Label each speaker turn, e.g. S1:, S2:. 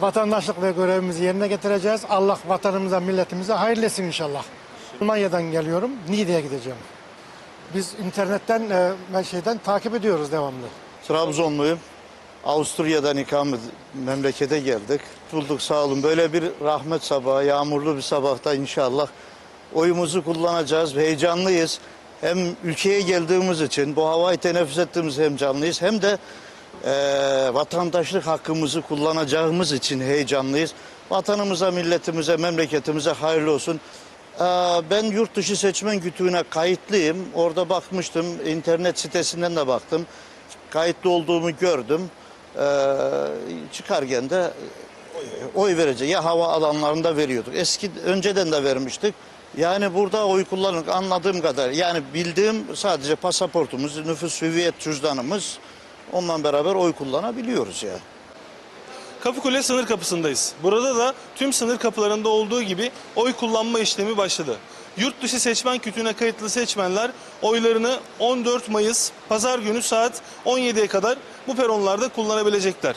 S1: Vatandaşlık ve görevimizi yerine getireceğiz. Allah vatanımıza, milletimize hayırlı etsin inşallah. Almanya'dan geliyorum. Niğde'ye gideceğim. Biz internetten, e, şeyden takip ediyoruz devamlı.
S2: Trabzonluyum. Avusturya'dan ikamet memlekete geldik. Bulduk sağ olun. Böyle bir rahmet sabahı, yağmurlu bir sabahta inşallah oyumuzu kullanacağız. Heyecanlıyız. Hem ülkeye geldiğimiz için bu havayı teneffüs ettiğimiz heyecanlıyız. Hem de eee, vatandaşlık hakkımızı kullanacağımız için heyecanlıyız. Vatanımıza, milletimize, memleketimize hayırlı olsun. Eee, Ben yurt dışı seçmen kütüğüne kayıtlıyım. Orada bakmıştım. internet sitesinden de baktım. Kayıtlı olduğumu gördüm. Eee, çıkarken de e, oy verecek. Ya hava alanlarında veriyorduk. Eski önceden de vermiştik. Yani burada oy kullanırken anladığım kadar yani bildiğim sadece pasaportumuz, nüfus hüviyet cüzdanımız onunla beraber oy kullanabiliyoruz ya.
S3: Kapıkule sınır kapısındayız. Burada da tüm sınır kapılarında olduğu gibi oy kullanma işlemi başladı. Yurt dışı seçmen kütüğüne kayıtlı seçmenler oylarını 14 Mayıs pazar günü saat 17'ye kadar bu peronlarda kullanabilecekler.